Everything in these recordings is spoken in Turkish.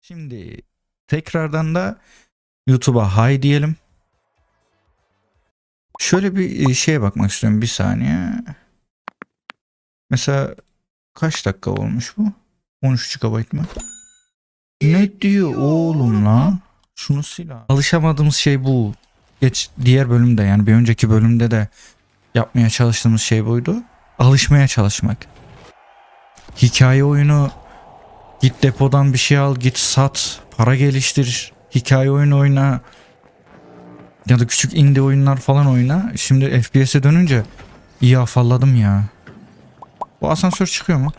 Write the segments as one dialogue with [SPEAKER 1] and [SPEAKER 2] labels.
[SPEAKER 1] Şimdi tekrardan da YouTube'a hay diyelim. Şöyle bir e, şeye bakmak istiyorum bir saniye. Mesela kaç dakika olmuş bu? 13 GB mı? Ne diyor oğlum lan? Şunu sil abi. Alışamadığımız şey bu. Geç diğer bölümde yani bir önceki bölümde de yapmaya çalıştığımız şey buydu. Alışmaya çalışmak. Hikaye oyunu git depodan bir şey al git sat para geliştir hikaye oyunu oyna ya da küçük indie oyunlar falan oyna. Şimdi FPS'e dönünce iyi afalladım ya. Bu asansör çıkıyor mu?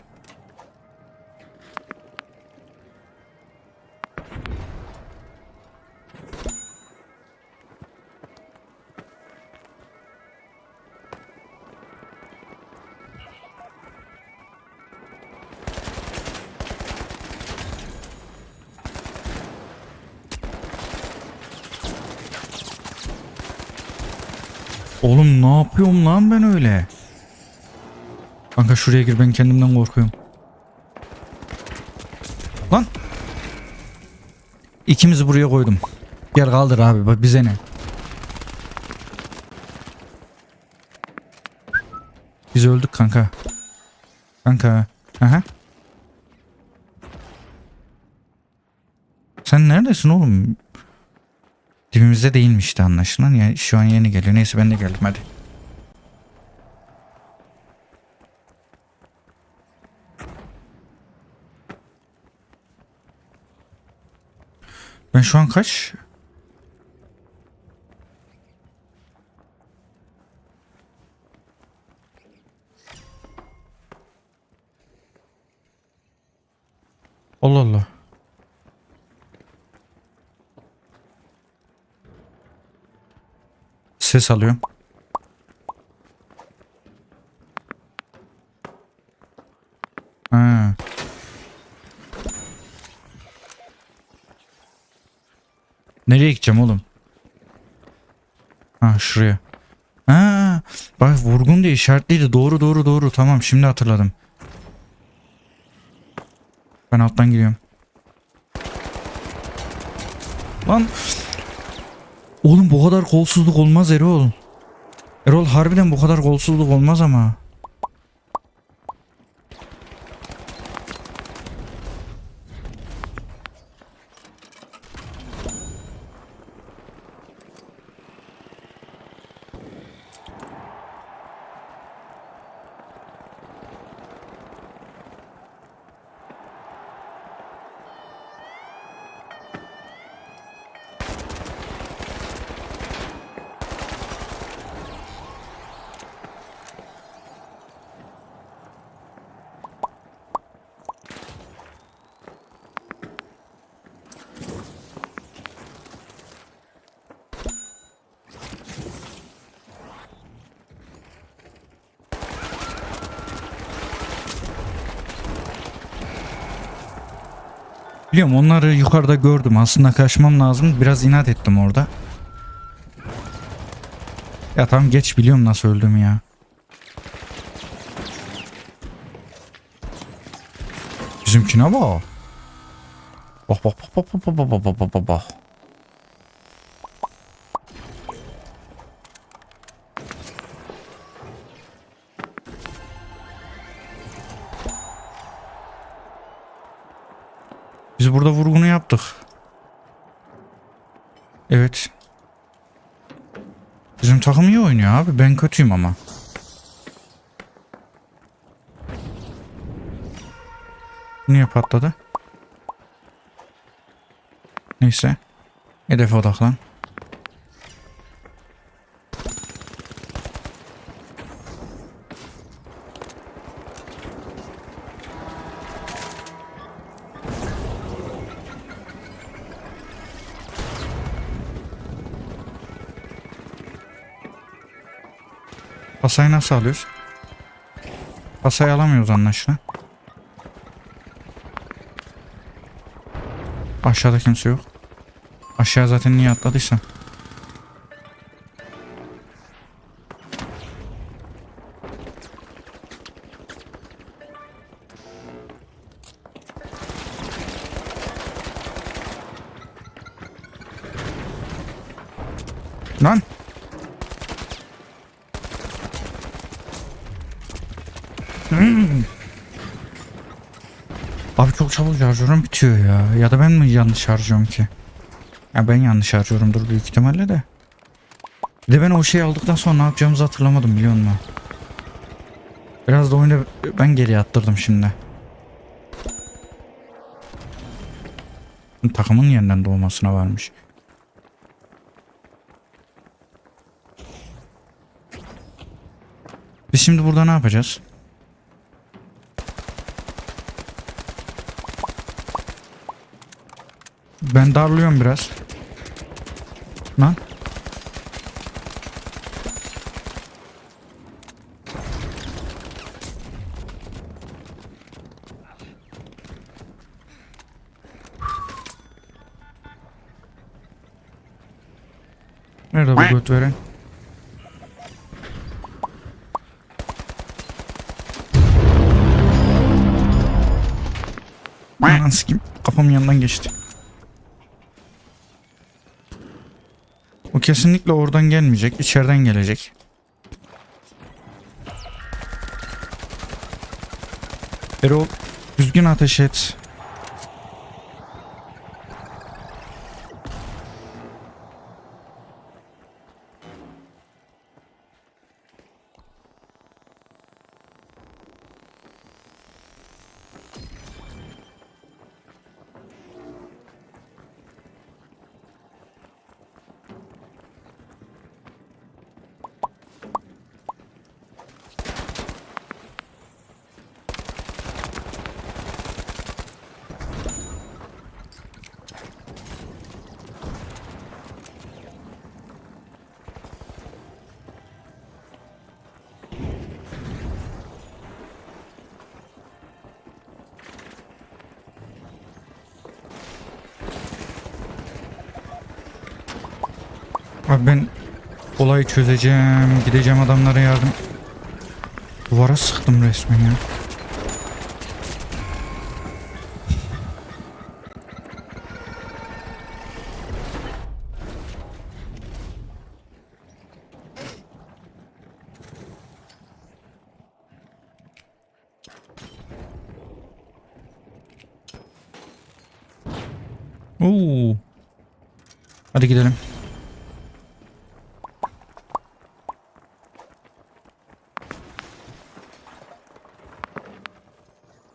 [SPEAKER 1] Oğlum ne yapıyorum lan ben öyle? Kanka şuraya gir ben kendimden korkuyorum. Lan. İkimizi buraya koydum. Gel kaldır abi bak bize ne? Biz öldük kanka. Kanka. Aha. Sen neredesin oğlum? Dibimizde değilmişti anlaşılan. Yani şu an yeni geliyor. Neyse ben de geldim hadi. Ben şu an kaç? Allah Allah. Ses alıyorum. Ha. Nereye gideceğim oğlum? Ha şuraya. Ha, bak vurgun diye işaretliydi. Doğru doğru doğru. Tamam şimdi hatırladım. Ben alttan giriyorum. Lan Oğlum bu kadar kolsuzluk olmaz Erol. Erol harbiden bu kadar kolsuzluk olmaz ama. Biliyorum onları yukarıda gördüm. Aslında kaçmam lazım. Biraz inat ettim orada. Ya tamam geç biliyorum nasıl öldüm ya. Bizimkine bak. Bak bak bak bak bak bak bak bak bak bak burada vurgunu yaptık. Evet. Bizim takım iyi oynuyor abi. Ben kötüyüm ama. Niye patladı? Neyse. Hedefe odaklan. Kasayı nasıl alıyoruz? Kasayı alamıyoruz anlaşılan. Aşağıda kimse yok. Aşağı zaten niye atladıysa. Lan. Çabuk şarjörüm bitiyor ya. Ya da ben mi yanlış harcıyorum ki? Ya ben yanlış harcıyorumdur büyük ihtimalle de. Bir de ben o şeyi aldıktan sonra ne yapacağımızı hatırlamadım biliyor musun? Biraz da oyunu ben geriye attırdım şimdi. Takımın yeniden doğmasına varmış. Biz şimdi burada ne yapacağız? Ben darlıyorum biraz. Lan. Nerede bu göt veren? Anan sikim kafamın yanından geçti. Kesinlikle oradan gelmeyecek, içeriden gelecek. Erol düzgün ateş et. Abi ben olayı çözeceğim. Gideceğim adamlara yardım. Duvara sıktım resmen ya. Oo. Hadi gidelim.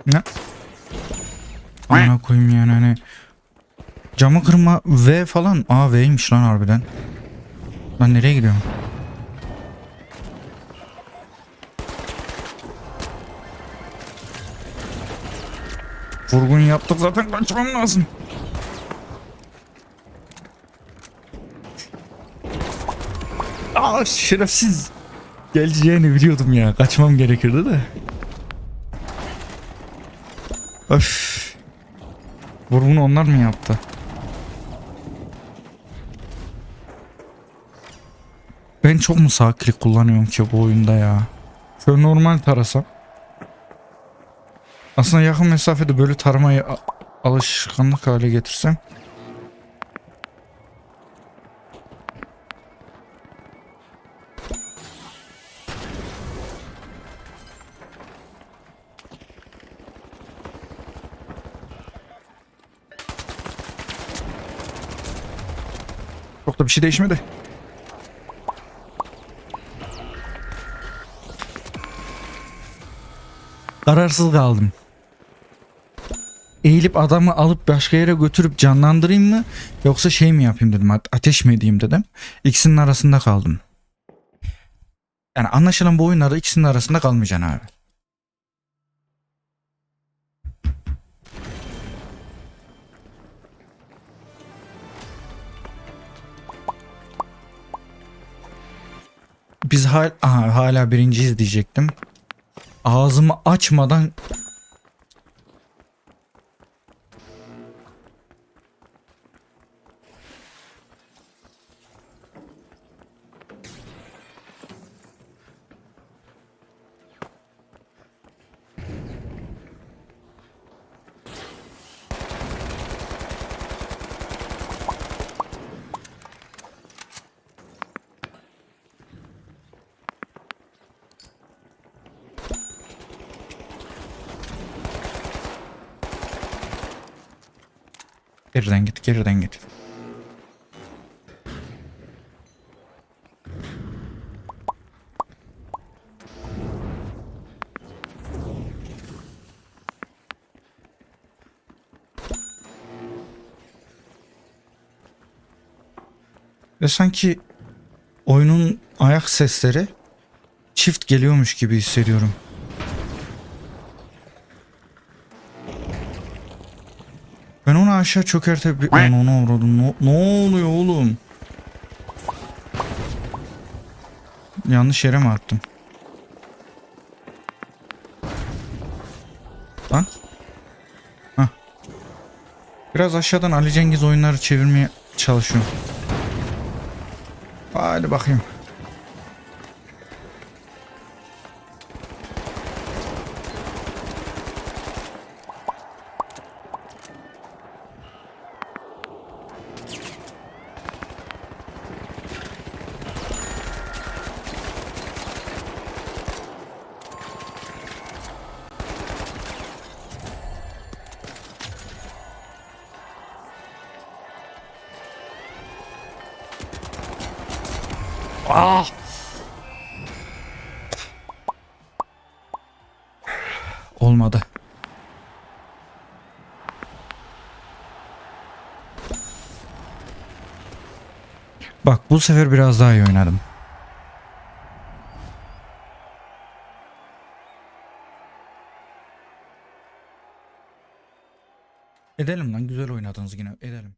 [SPEAKER 1] Ne? Amına koyayım yani hani camı kırma V falan. Aa V'ymiş lan harbiden. Lan nereye gidiyorum? Vurgun yaptık zaten kaçmam lazım. Aa şerefsiz. Geleceğini biliyordum ya. Kaçmam gerekirdi de. Öf. Vurgunu onlar mı yaptı? Ben çok mu sağ klik kullanıyorum ki bu oyunda ya? Şöyle normal tarasam. Aslında yakın mesafede böyle taramayı a- alışkanlık hale getirsem. Çok da bir şey değişmedi. Kararsız kaldım. Eğilip adamı alıp başka yere götürüp canlandırayım mı yoksa şey mi yapayım dedim ate- ateş mi edeyim dedim. İkisinin arasında kaldım. Yani anlaşılan bu oyunlarda ikisinin arasında kalmayacaksın abi. Biz hal Aha, hala birinciyiz diyecektim. Ağzımı açmadan Geriden git, geriden git. Ve sanki oyunun ayak sesleri çift geliyormuş gibi hissediyorum. Aşağı çökertebilir... Onu avradım. Ne, ne oluyor oğlum? Yanlış yere mi attım? Lan. Hah. Biraz aşağıdan Ali Cengiz oyunları çevirmeye çalışıyorum. Hadi bakayım. Ah! Olmadı. Bak bu sefer biraz daha iyi oynadım. Edelim lan güzel oynadınız yine edelim.